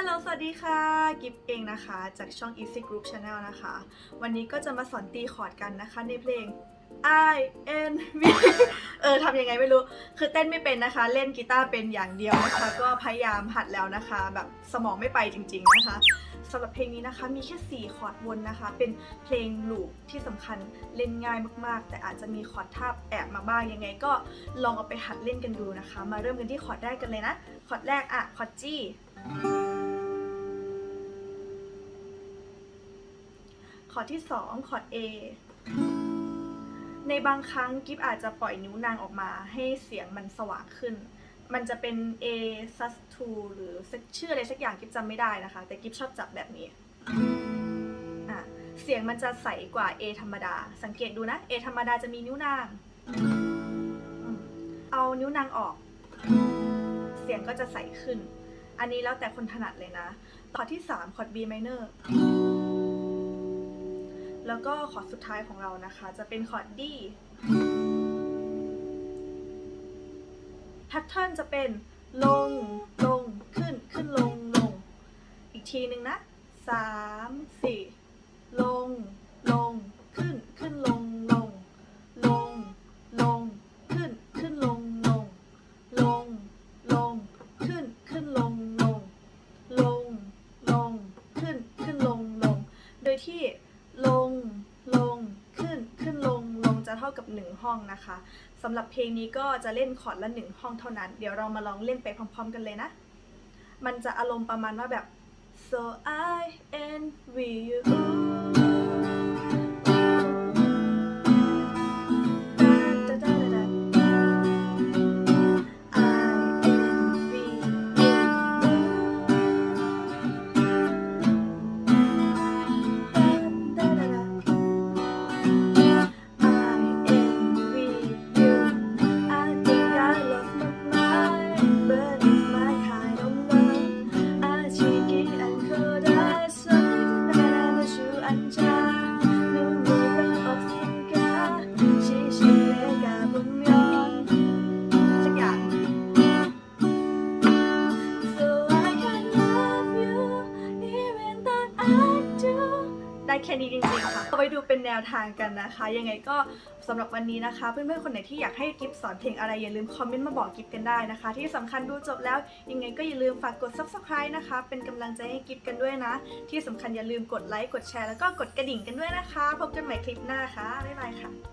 ฮัลโหล สวัสดีค่ะ กิฟเองนะคะ จากช่อง Easy Group Channel นะคะ วันนี้ก็จะมาสอนตีคอร์ดกันนะคะในเพลง I N V เออทำยังไงไม่รู้ คือเต้นไม่เป็นนะคะ เล่นกีตาร์เป็นอย่างเดียวนะคะ ก็พยายามหัดแล้วนะคะ แบบสมองไม่ไปจริง ๆนะคะสำหรับเพลงนี้นะคะมีแค่ 4 คอร์ดวนนะคะ เป็นเพลงลูปที่สำคัญเล่นง่ายมากๆ แต่อาจจะมีคอร์ดทาบแอบมาบ้างยังไง ก็ลองเอาไปหัดเล่นกันดูนะคะ มาเริ่มกันที่คอร์ดแรกกันเลยนะ คอร์ดแรกอะคอร์ด G อร์ดที่ 2 คอร์ด A ในบางครั้งกิฟอาจจะปล่อยนิ้วนางออกมาให้เสียงมันสว่างขึ้น มันจะเป็น A sus 2หรือชื่ออะไรสักอย่างกิฟจำไม่ได้นะคะ แต่กิฟชอบจับแบบนี้อะเสียงมันจะใสกว่า A ธรรมดา สังเกตดูนะ A ธรรมดาจะมีนิ้วนาง เอานิ้วนางออก เสียงก็จะใสขึ้น อันนี้แล้วแต่คนถนัดเลยนะคอร์ที่ 3 คอร์ด B minor แล้วก็คอร์ดสุดท้ายของเรานะคะ จะเป็นคอร์ด D แพทเทิร์นจะเป็นลง ลง ขึ้น ขึ้น ลง ลง อีกทีหนึ่งนะสามสี่ลง ลง ขึ้น ขึ้น ลง ลง ลง ลง ขึ้น ขึ้น ลง ลง ลง ลง ขึ้น ขึ้น ลง ลง ลง ลง ขึ้น ขึ้น ลง ลง โดยที่ เท่ากับ 1 ห้องนะคะสำหรับเพลงนี้ก็จะเล่นคอร์ดละ 1 ห้องเท่านั้น เดี๋ยวเรามาลองเล่นไปพร้อม ๆ กันเลยนะ มันจะอารมณ์ประมาณว่าแบบ so I envy you แค่นี้จริงๆค่ะเอาไปดูเป็นแนวทางกันนะคะ ยังไงก็สำหรับวันนี้นะคะ เพื่อนๆคนไหนที่อยากให้กิฟสอนเพลงอะไรอย่าลืมคอมเมนต์มาบอกกิฟกันได้นะคะ ที่สำคัญดูจบแล้วยังไงก็อย่าลืมฝากกด subscribe นะคะ เป็นกำลังใจให้กิฟกันด้วยนะ ที่สำคัญอย่าลืมกดไลค์กดแชร์แล้วก็กดกระดิ่งกันด้วยนะคะ พบกันใหม่คลิปหน้าค่ะบ๊ายบายค่ะ